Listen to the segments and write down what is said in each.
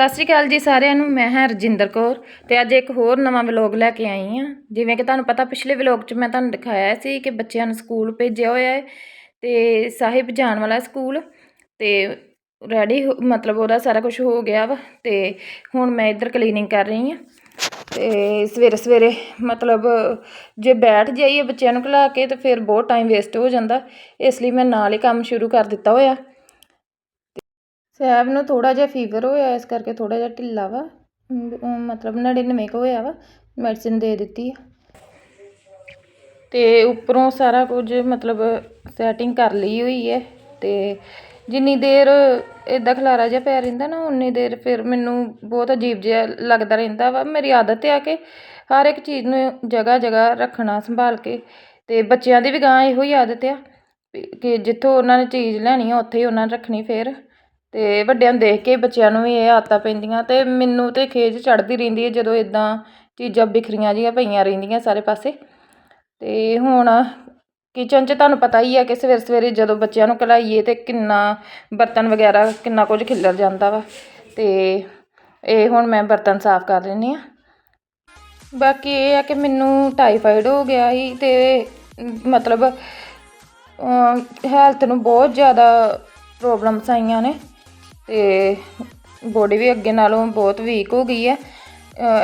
ਸਤਿ ਸ਼੍ਰੀ ਅਕਾਲ ਜੀ ਸਾਰਿਆਂ ਨੂੰ, ਮੈਂ ਹਾਂ ਰਜਿੰਦਰ ਕੌਰ ਤੇ ਅੱਜ ਇੱਕ ਹੋਰ ਨਵਾਂ ਵਲੌਗ ਲੈ ਕੇ ਆਈ ਹਾਂ। ਜਿਵੇਂ ਕਿ ਤੁਹਾਨੂੰ ਪਤਾ ਪਿਛਲੇ ਵਲੌਗ 'ਚ ਮੈਂ ਤੁਹਾਨੂੰ ਦਿਖਾਇਆ ਸੀ ਕਿ ਬੱਚਿਆਂ ਨੂੰ ਸਕੂਲ ਭੇਜਿਆ ਹੋਇਆ ਹੈ ਤੇ ਸਾਹਿਬ ਜਾਣ ਵਾਲਾ ਸਕੂਲ ਤੇ ਰੈਡੀ ਮਤਲਬ ਉਹਦਾ ਸਾਰਾ ਕੁਝ ਹੋ ਗਿਆ ਵਾ ਤੇ ਹੁਣ ਮੈਂ ਇੱਧਰ ਕਲੀਨਿੰਗ ਕਰ ਰਹੀ ਹਾਂ ਤੇ ਸਵੇਰੇ ਸਵੇਰੇ ਮਤਲਬ ਜੇ ਬੈਠ ਜਾਈਏ ਬੱਚਿਆਂ ਨੂੰ ਖਿਲਾ ਕੇ ਤੇ ਫਿਰ ਬਹੁਤ ਟਾਈਮ ਵੇਸਟ ਹੋ ਜਾਂਦਾ, ਇਸ ਲਈ ਮੈਂ ਨਾਲ ਹੀ ਕੰਮ ਸ਼ੁਰੂ ਕਰ ਦਿੱਤਾ ਹੋਇਆ। ਸੈਬ ਨੂੰ ਥੋੜ੍ਹਾ ਜਿਹਾ ਫੀਵਰ ਹੋਇਆ, ਇਸ ਕਰਕੇ ਥੋੜ੍ਹਾ ਜਿਹਾ ਢਿੱਲਾ ਵਾ। ਮਤਲਬ 99 ਕੁ ਹੋਇਆ ਵਾ ਮੈਡੀਸਿਨ ਦੇ ਦਿੱਤੀ ਆ। ਅਤੇ ਉੱਪਰੋਂ ਸਾਰਾ ਕੁਝ ਮਤਲਬ ਸੈਟਿੰਗ ਕਰ ਲਈ ਹੋਈ ਹੈ ਅਤੇ ਜਿੰਨੀ ਦੇਰ ਇਦਾਂ ਖਲਾਰਾ ਜਿਹਾ ਪੈ ਰਹਿੰਦਾ ਨਾ, ਉਨੀ ਦੇਰ ਫਿਰ ਮੈਨੂੰ ਬਹੁਤ ਅਜੀਬ ਜਿਹਾ ਲੱਗਦਾ ਰਹਿੰਦਾ ਵਾ। ਮੇਰੀ ਆਦਤ ਆ ਕਿ ਹਰ ਇੱਕ ਚੀਜ਼ ਨੂੰ ਜਗ੍ਹਾ ਜਗ੍ਹਾ ਰੱਖਣਾ, ਸੰਭਾਲ ਕੇ ਅਤੇ ਬੱਚਿਆਂ ਦੀ ਵੀ ਗਾਂਹ ਇਹੋ ਹੀ ਆਦਤ ਆ ਵੀ ਕਿ ਜਿੱਥੋਂ ਉਹਨਾਂ ਨੇ ਚੀਜ਼ ਲੈਣੀ ਆ, ਉੱਥੇ ਹੀ ਉਹਨਾਂ ਨੇ ਰੱਖਣੀ ਫਿਰ। ਅਤੇ ਵੱਡਿਆਂ ਨੂੰ ਦੇਖ ਕੇ ਬੱਚਿਆਂ ਨੂੰ ਵੀ ਇਹ ਆਦਤਾਂ ਪੈਂਦੀਆਂ ਅਤੇ ਮੈਨੂੰ ਤਾਂ ਖੇਜ ਚੜ੍ਹਦੀ ਰਹਿੰਦੀ ਹੈ ਜਦੋਂ ਇੱਦਾਂ ਚੀਜ਼ਾਂ ਬਿਖਰੀਆਂ ਜਿਹੀਆਂ ਪਈਆਂ ਰਹਿੰਦੀਆਂ ਸਾਰੇ ਪਾਸੇ। ਅਤੇ ਹੁਣ ਕਿਚਨ 'ਚ ਤੁਹਾਨੂੰ ਪਤਾ ਹੀ ਆ ਕਿ ਸਵੇਰੇ ਸਵੇਰੇ ਜਦੋਂ ਬੱਚਿਆਂ ਨੂੰ ਕਲਾਈਏ ਤਾਂ ਕਿੰਨਾ ਬਰਤਨ ਵਗੈਰਾ, ਕਿੰਨਾ ਕੁਝ ਖਿਲਰ ਜਾਂਦਾ ਵਾ। ਅਤੇ ਇਹ ਹੁਣ ਮੈਂ ਬਰਤਨ ਸਾਫ਼ ਕਰ ਲੈਂਦੀ ਹਾਂ। ਬਾਕੀ ਇਹ ਆ ਕਿ ਮੈਨੂੰ ਟਾਈਫਾਈਡ ਹੋ ਗਿਆ ਸੀ ਅਤੇ ਮਤਲਬ ਹੈਲਥ ਨੂੰ ਬਹੁਤ ਜ਼ਿਆਦਾ ਪ੍ਰੋਬਲਮਸ ਆਈਆਂ ਨੇ। ਤੇ ਬੋਡੀ ਵੀ ਅੱਗੇ ਨਾਲੋਂ ਬਹੁਤ ਵੀਕ ਹੋ ਗਈ ਹੈ।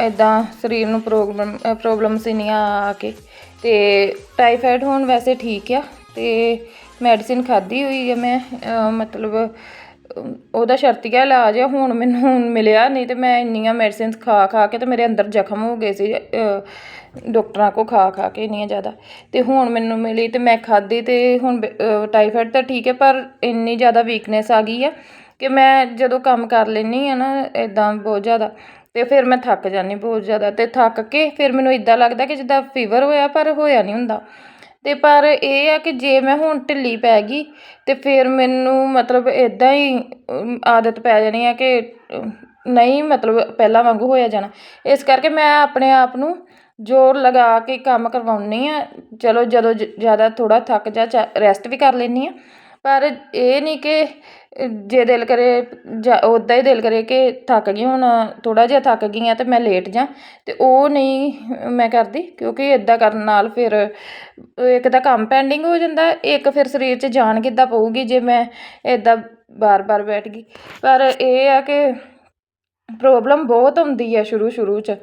ਇਦਾਂ ਸਰੀਰ ਨੂੰ ਪ੍ਰੋਬਲਮ ਪ੍ਰੋਬਲਮਸ ਇੰਨੀਆਂ ਆ ਕੇ। ਤੇ ਟਾਈਫਾਈਡ ਹੁਣ ਵੈਸੇ ਠੀਕ ਆ ਤੇ ਮੈਡੀਸਿਨ ਖਾਧੀ ਹੋਈ ਹੈ ਮੈਂ। ਮਤਲਬ ਉਹਦਾ ਸ਼ਰਤੀਆ ਇਲਾਜ ਆ, ਹੁਣ ਮੈਨੂੰ ਹੁਣ ਮਿਲਿਆ ਨਹੀਂ ਤੇ ਮੈਂ ਇੰਨੀਆਂ ਮੈਡੀਸਿਨਸ ਖਾ ਖਾ ਕੇ ਤੇ ਮੇਰੇ ਅੰਦਰ ਜ਼ਖਮ ਹੋ ਗਏ ਸੀ। ਅਹ ਡਾਕਟਰਾਂ ਕੋ ਖਾ ਖਾ ਕੇ ਇੰਨੀਆਂ ਜ਼ਿਆਦਾ। ਤੇ ਹੁਣ ਮੈਨੂੰ ਮਿਲੀ ਤੇ ਮੈਂ ਖਾਧੀ ਤੇ ਹੁਣ ਟਾਈਫਾਈਡ ਤਾਂ ਠੀਕ ਹੈ, ਪਰ ਇੰਨੀ ਜ਼ਿਆਦਾ ਵੀਕਨੈਸ ਆ ਗਈ ਆ। ਕਿ ਮੈਂ ਜਦੋਂ ਕੰਮ ਕਰ ਲੈਂਦੀ ਹਾਂ ਨਾ ਇੱਦਾਂ ਬਹੁਤ ਜ਼ਿਆਦਾ ਅਤੇ ਫਿਰ ਮੈਂ ਥੱਕ ਜਾਂਦੀ ਬਹੁਤ ਜ਼ਿਆਦਾ ਅਤੇ ਥੱਕ ਕੇ ਫਿਰ ਮੈਨੂੰ ਇੱਦਾਂ ਲੱਗਦਾ ਕਿ ਜਿੱਦਾਂ ਫੀਵਰ ਹੋਇਆ ਪਰ ਹੋਇਆ ਨਹੀਂ ਹੁੰਦਾ। ਅਤੇ ਪਰ ਇਹ ਆ ਕਿ ਜੇ ਮੈਂ ਹੁਣ ਢਿੱਲੀ ਪੈ ਗਈ ਤੇ ਫਿਰ ਮੈਨੂੰ ਮਤਲਬ ਇੱਦਾਂ ਹੀ ਆਦਤ ਪੈ ਜਾਣੀ ਆ ਕਿ ਨਹੀਂ ਮਤਲਬ ਪਹਿਲਾਂ ਵਾਂਗੂ ਹੋਇਆ ਜਾਣਾ। ਇਸ ਕਰਕੇ ਮੈਂ ਆਪਣੇ ਆਪ ਨੂੰ ਜ਼ੋਰ ਲਗਾ ਕੇ ਕੰਮ ਕਰਵਾਉਂਦੀ ਹਾਂ। ਚਲੋ ਜਦੋਂ ਜ- ਜ਼ਿਆਦਾ ਥੋੜ੍ਹਾ ਥੱਕ ਜਾ ਰੈਸਟ ਵੀ ਕਰ ਲੈਂਦੀ ਹਾਂ। ਪਰ ਇਹ ਨਹੀਂ ਕਿ ਜੇ ਦਿਲ ਕਰੇ ਜਾਂ ਉਦਾਂ ਹੀ ਦਿਲ ਕਰੇ ਕਿ ਥੱਕ ਗਈ, ਹੁਣ ਥੋੜ੍ਹਾ ਜਿਹਾ ਥੱਕ ਗਈ ਹਾਂ ਤੇ ਮੈਂ ਲੇਟ ਜਾਂ ਅਤੇ ਉਹ ਨਹੀਂ ਮੈਂ ਕਰਦੀ, ਕਿਉਂਕਿ ਇੱਦਾਂ ਕਰਨ ਨਾਲ ਫਿਰ ਇੱਕ ਤਾਂ ਕੰਮ ਪੈਂਡਿੰਗ ਹੋ ਜਾਂਦਾ, ਇੱਕ ਫਿਰ ਸਰੀਰ 'ਚ ਜਾਨ ਕਿੱਦਾਂ ਪਊਗੀ ਜੇ ਮੈਂ ਇੱਦਾਂ ਵਾਰ ਵਾਰ ਬੈਠ ਗਈ। ਪਰ ਇਹ ਆ ਕਿ ਪ੍ਰੋਬਲਮ ਬਹੁਤ ਆਉਂਦੀ ਹੈ ਸ਼ੁਰੂ ਸ਼ੁਰੂ 'ਚ।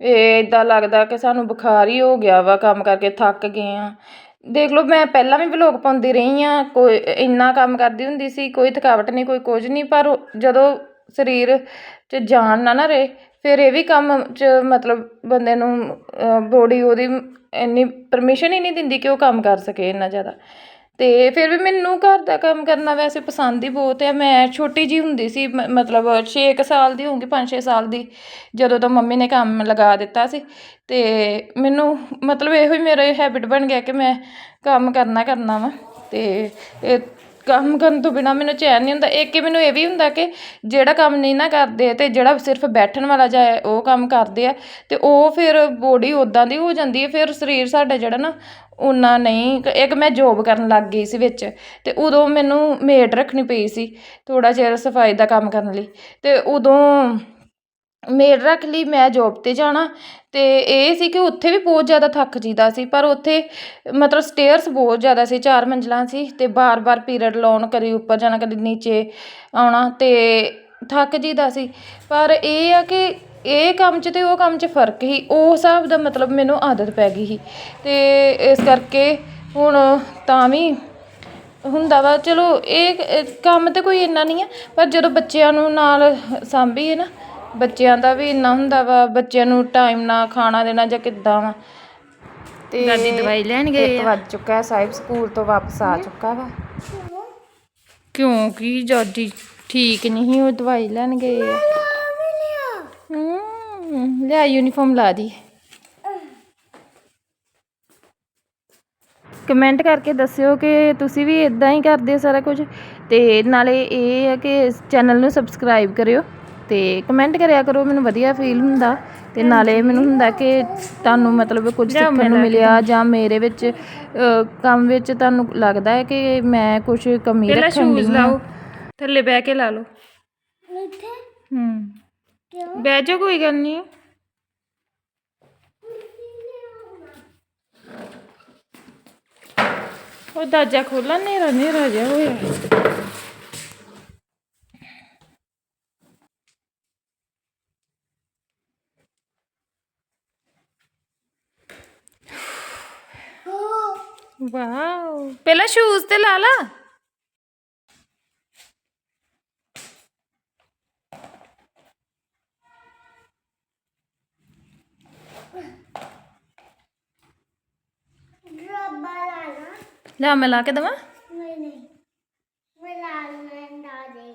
ਇਹ ਇੱਦਾਂ ਲੱਗਦਾ ਕਿ ਸਾਨੂੰ ਬੁਖਾਰ ਹੀ ਹੋ ਗਿਆ ਵਾ ਕੰਮ ਕਰਕੇ ਥੱਕ ਗਏ ਹਾਂ। ਦੇਖ ਲਓ, ਮੈਂ ਪਹਿਲਾਂ ਵੀ ਵਲੋਗ ਪਾਉਂਦੀ ਰਹੀ ਹਾਂ। ਕੋਈ ਇੰਨਾ ਕੰਮ ਕਰਦੀ ਹੁੰਦੀ ਸੀ, ਕੋਈ ਥਕਾਵਟ ਨਹੀਂ, ਕੋਈ ਕੁਝ ਨਹੀਂ। ਪਰ ਜਦੋਂ ਸਰੀਰ 'ਚ ਜਾਨ ਨਾ ਨਾ ਰਹੇ, ਫਿਰ ਇਹ ਵੀ ਕੰਮ 'ਚ ਮਤਲਬ ਬੰਦੇ ਨੂੰ ਬੋਡੀ ਉਹਦੀ ਇੰਨੀ ਪਰਮਿਸ਼ਨ ਹੀ ਨਹੀਂ ਦਿੰਦੀ ਕਿ ਉਹ ਕੰਮ ਕਰ ਸਕੇ ਇੰਨਾ ਜ਼ਿਆਦਾ। ਅਤੇ ਫਿਰ ਵੀ ਮੈਨੂੰ ਘਰ ਦਾ ਕੰਮ ਕਰਨਾ ਵੈਸੇ ਪਸੰਦ ਹੀ ਬਹੁਤ ਹੈ ਮੈਂ ਛੋਟੀ ਜਿਹੀ ਹੁੰਦੀ ਸੀ, ਮ- ਮਤਲਬ ਛੇ ਕੁ ਸਾਲ ਦੀ ਹੋਊਂਗੀ 5-6 ਸਾਲ ਦੀ, ਜਦੋਂ ਤੋਂ ਮੰਮੀ ਨੇ ਕੰਮ ਲਗਾ ਦਿੱਤਾ ਸੀ। ਅਤੇ ਮੈਨੂੰ ਮਤਲਬ ਇਹੋ ਹੀ ਮੇਰਾ ਹੈਬਿਟ ਬਣ ਗਿਆ ਕਿ ਮੈਂ ਕੰਮ ਕਰਨਾ ਕਰਨਾ ਵਾ। ਅਤੇ ਇਹ ਕੰਮ ਕਰਨ ਤੋਂ ਬਿਨਾਂ ਮੈਨੂੰ ਚੈਨ ਨਹੀਂ ਹੁੰਦਾ। ਇੱਕ ਹੀ ਮੈਨੂੰ ਇਹ ਵੀ ਹੁੰਦਾ ਕਿ ਜਿਹੜਾ ਕੰਮ ਨਹੀਂ ਨਾ ਕਰਦੇ ਅਤੇ ਜਿਹੜਾ ਸਿਰਫ ਬੈਠਣ ਵਾਲਾ ਜਾ ਉਹ ਕੰਮ ਕਰਦੇ ਆ ਅਤੇ ਉਹ ਫਿਰ ਬੋਡੀ ਉੱਦਾਂ ਦੀ ਹੋ ਜਾਂਦੀ ਹੈ। ਫਿਰ ਸਰੀਰ ਸਾਡਾ ਜਿਹੜਾ ਨਾ ਉਨਾ ਨਹੀਂ ਇੱਕ ਮੈਂ ਜੋਬ ਕਰਨ ਲੱਗ ਗਈ ਸੀ ਵਿੱਚ ਅਤੇ ਉਦੋਂ ਮੈਨੂੰ ਮੇਡ ਰੱਖਣੀ ਪਈ ਸੀ ਥੋੜ੍ਹਾ ਚਿਰ ਸਫ਼ਾਈ ਦਾ ਕੰਮ ਕਰਨ ਲਈ ਅਤੇ ਉਦੋਂ ਮੇਡ ਰੱਖ ਲਈ, ਮੈਂ ਜੋਬ ਤੇ ਜਾਣਾ ਅਤੇ ਇਹ ਸੀ ਕਿ ਉੱਥੇ ਵੀ ਬਹੁਤ ਜ਼ਿਆਦਾ ਥੱਕ ਜੀਦਾ ਸੀ, ਪਰ ਉੱਥੇ ਮਤਲਬ ਸਟੇਅਰਸ ਬਹੁਤ ਜ਼ਿਆਦਾ ਸੀ, ਚਾਰ ਮੰਜ਼ਿਲਾਂ ਸੀ ਅਤੇ ਵਾਰ ਵਾਰ ਪੀਰੀਅਡ ਲਾਉਣ ਕਦੀ ਉੱਪਰ ਜਾਣਾ, ਕਦੀ ਨੀਚੇ ਆਉਣਾ ਅਤੇ ਥੱਕ ਜੀਦਾ ਸੀ। ਪਰ ਇਹ ਆ ਕਿ ਇਹ ਕੰਮ 'ਚ ਤੇ ਉਹ ਕੰਮ 'ਚ ਫ਼ਰਕ ਹੀ ਉਹ ਹਿਸਾਬ ਦਾ ਮਤਲਬ ਮੈਨੂੰ ਆਦਤ ਪੈ ਗਈ ਸੀ। ਤੇ ਇਸ ਕਰਕੇ ਹੁਣ ਤਾਂ ਵੀ ਹੁੰਦਾ ਵਾ ਚਲੋ ਇਹ ਕੰਮ ਤੇ ਕੋਈ ਇੰਨਾ ਨਹੀਂ ਆ ਪਰ ਜਦੋਂ ਬੱਚਿਆਂ ਨੂੰ ਨਾਲ ਸਾਂਭੀਏ ਨਾ ਬੱਚਿਆਂ ਦਾ ਵੀ ਇੰਨਾ ਹੁੰਦਾ ਵਾ ਬੱਚਿਆਂ ਨੂੰ ਟਾਈਮ ਨਾਲ ਖਾਣਾ ਦੇਣਾ ਜਾਂ ਕਿੱਦਾਂ ਵਾ। ਤੇ ਦਾਦੀ ਦਵਾਈ ਲੈਣ ਗਏ ਇੱਕ ਵੱਜ ਚੁੱਕਾ ਹੈ ਸਾਹਿਬ ਸਕੂਲ ਤੋਂ ਵਾਪਸ ਆ ਚੁੱਕਾ ਵਾ। ਕਿਉਂਕਿ ਜੱਜੀ ਠੀਕ ਨਹੀਂ ਉਹ ਦਵਾਈ ਲੈਣ ਗਏ ਆ। ਹੂੰ ਲੈ ਯੂਨੀਫਾਰਮ ਲਾ ਦੀ। ਕਮੈਂਟ ਕਰਕੇ ਦੱਸਿਓ ਕਿ ਤੁਸੀਂ ਵੀ ਇਦਾਂ ਹੀ ਕਰਦੇ ਹੋ ਸਾਰਾ ਕੁਝ। ਤੇ ਨਾਲੇ ਇਹ ਹੈ ਕਿ ਇਸ ਚੈਨਲ ਨੂੰ ਸਬਸਕ੍ਰਾਈਬ ਕਰਿਓ ਤੇ ਕਮੈਂਟ ਕਰਿਆ ਕਰੋ ਮੈਨੂੰ ਵਧੀਆ ਫੀਲ ਹੁੰਦਾ। ਤੇ ਨਾਲੇ ਮੈਨੂੰ ਹੁੰਦਾ ਕਿ ਤੁਹਾਨੂੰ ਮਤਲਬ ਕੁਝ ਸਿੱਖਣ ਨੂੰ ਮਿਲਿਆ ਜਾਂ ਮੇਰੇ ਵਿੱਚ ਅ, ਕੰਮ ਵਿੱਚ ਤੁਹਾਨੂੰ ਲੱਗਦਾ ਹੈ ਕਿ ਮੈਂ ਕੁਝ ਕਮੀ ਰੱਖਣ ਦੀ ਲਾਓ ਥੱਲੇ ਬਹਿ ਕੇ ਲਾ ਲਓ। ਹੂੰ ਬਹਿ ਜਾ ਕੋਈ ਗੱਲ ਨਹੀਂ। ਉਹ ਦਾਜਾ ਖੋਲਾ ਨੇਰਾ ਨੇਰਾ ਜਿਹਾ ਹੋਇਆ। ਵਾਓ। ਪਹਿਲਾਂ ਸ਼ੂਜ਼ ਤੇ ਲਾ ਲਾ ਰੱਬਾ ਲਾਣਾ ਲੈ ਮੈਂ ਲਾ ਕੇ ਦਵਾਂ? ਨਹੀਂ ਨਹੀਂ। ਮੈਂ ਲਾਣਾ ਨਾ ਦੇ।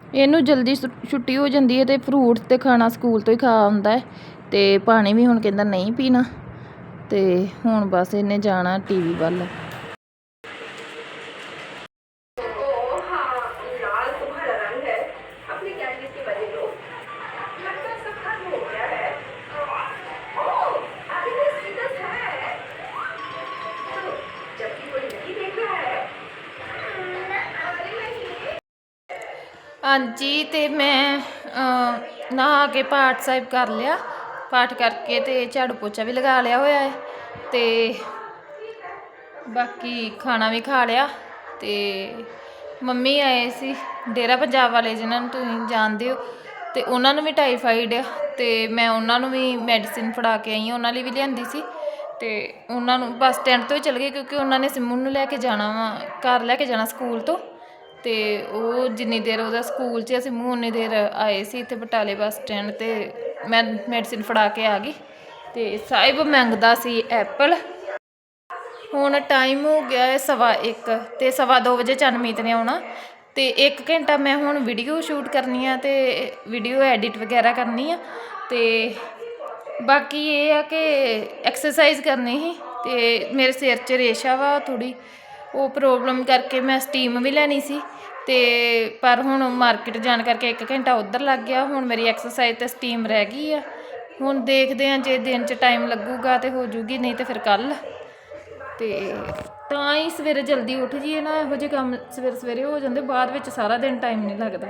ਇਹਨੂੰ ਜਲਦੀ ਛੁੱਟੀ ਹੋ ਜਾਂਦੀ ਹੈ ਤੇ ਫਰੂਟਸ ਤੇ ਖਾਣਾ ਸਕੂਲ ਤੋਂ ਹੀ ਖਾ ਆਉਂਦਾ ਹੈ। ਤੇ ਪਾਣੀ ਵੀ ਹੁਣ ਕਹਿੰਦਾ ਨਹੀਂ ਪੀਣਾ। ਤੇ ਹੁਣ ਬਸ ਇਹਨੇ ਜਾਣਾ ਟੀਵੀ ਵੱਲ। ਹਾਂਜੀ, ਤੇ ਮੈਂ ਨਹਾ ਕੇ ਪਾਠ ਸਾਹਿਬ ਕਰ ਲਿਆ। ਪਾਠ ਕਰਕੇ ਤੇ ਝਾੜੂ ਪੋਚਾ ਵੀ ਲਗਾ ਲਿਆ ਹੋਇਆ ਹੈ ਤੇ ਬਾਕੀ ਖਾਣਾ ਵੀ ਖਾ ਲਿਆ ਤੇ ਮੰਮੀ ਆਏ ਸੀ ਡੇਰਾ ਪੰਜਾਬ ਵਾਲੇ ਜਿਨ੍ਹਾਂ ਨੂੰ ਤੁਸੀਂ ਜਾਣਦੇ ਹੋ ਤੇ ਉਹਨਾਂ ਨੂੰ ਵੀ ਟਾਈਫਾਈਡ ਆ ਤੇ ਮੈਂ ਉਹਨਾਂ ਨੂੰ ਵੀ ਮੈਡੀਸਿਨ ਫੜਾ ਕੇ ਆਈ ਹਾਂ, ਉਹਨਾਂ ਲਈ ਵੀ ਲਿਆਂਦੀ ਸੀ ਤੇ ਉਹਨਾਂ ਨੂੰ ਬੱਸ ਸਟੈਂਡ ਤੋਂ ਹੀ ਚਲ ਗਏ ਕਿਉਂਕਿ ਉਹਨਾਂ ਨੇ ਸਿੰਮੂ ਨੂੰ ਲੈ ਕੇ ਜਾਣਾ ਵਾ, ਘਰ ਲੈ ਕੇ ਜਾਣਾ ਸਕੂਲ ਤੋਂ। ਅਤੇ ਉਹ ਜਿੰਨੀ ਦੇਰ ਉਹਦਾ ਸਕੂਲ 'ਚ ਅਸੀਂ ਮੂੰਹ ਉਨੀ ਦੇਰ ਆਏ ਸੀ ਇੱਥੇ ਬਟਾਲੇ ਬੱਸ ਸਟੈਂਡ ਤੇ ਮੈਂ ਮੈਡੀਸਿਨ ਫੜਾ ਕੇ ਆ ਗਈ ਅਤੇ ਸਾਹਿਬ ਮੰਗਦਾ ਸੀ ਐਪਲ। ਹੁਣ ਟਾਈਮ ਹੋ ਗਿਆ ਹੈ ਸਵਾ ਇੱਕ ਅਤੇ ਸਵਾ ਦੋ ਵਜੇ ਚੰਨਮੀਤ ਨੇ ਆਉਣਾ ਅਤੇ ਇੱਕ ਘੰਟਾ ਮੈਂ ਹੁਣ ਵੀਡੀਓ ਸ਼ੂਟ ਕਰਨੀ ਆ ਅਤੇ ਵੀਡੀਓ ਐਡਿਟ ਵਗੈਰਾ ਕਰਨੀ ਆ ਅਤੇ ਬਾਕੀ ਇਹ ਆ ਕਿ ਐਕਸਰਸਾਈਜ਼ ਕਰਨੀ ਸੀ ਅਤੇ ਮੇਰੇ ਸਿਰ 'ਚ ਰੇਸ਼ਾ ਵਾ ਥੋੜ੍ਹੀ ਉਹ ਪ੍ਰੋਬਲਮ ਕਰਕੇ ਮੈਂ ਸਟੀਮ ਵੀ ਲੈਣੀ ਸੀ ਅਤੇ ਪਰ ਹੁਣ ਮਾਰਕੀਟ ਜਾਣ ਕਰਕੇ ਇੱਕ ਘੰਟਾ ਉੱਧਰ ਲੱਗ ਗਿਆ। ਹੁਣ ਮੇਰੀ ਐਕਸਰਸਾਈਜ਼ ਤੇ ਸਟੀਮ ਰਹਿ ਗਈ ਆ। ਹੁਣ ਦੇਖਦੇ ਹਾਂ ਜੇ ਦਿਨ 'ਚ ਟਾਈਮ ਲੱਗੂਗਾ ਤਾਂ ਹੋ ਜੂਗੀ, ਨਹੀਂ ਤਾਂ ਫਿਰ ਕੱਲ੍ਹ ਅਤੇ ਤਾਂ ਹੀ ਸਵੇਰੇ ਜਲਦੀ ਉੱਠ ਜੀਏ ਨਾ, ਇਹੋ ਜਿਹੇ ਕੰਮ ਸਵੇਰੇ ਸਵੇਰੇ ਹੋ ਜਾਂਦੇ, ਬਾਅਦ ਵਿੱਚ ਸਾਰਾ ਦਿਨ ਟਾਈਮ ਨਹੀਂ ਲੱਗਦਾ।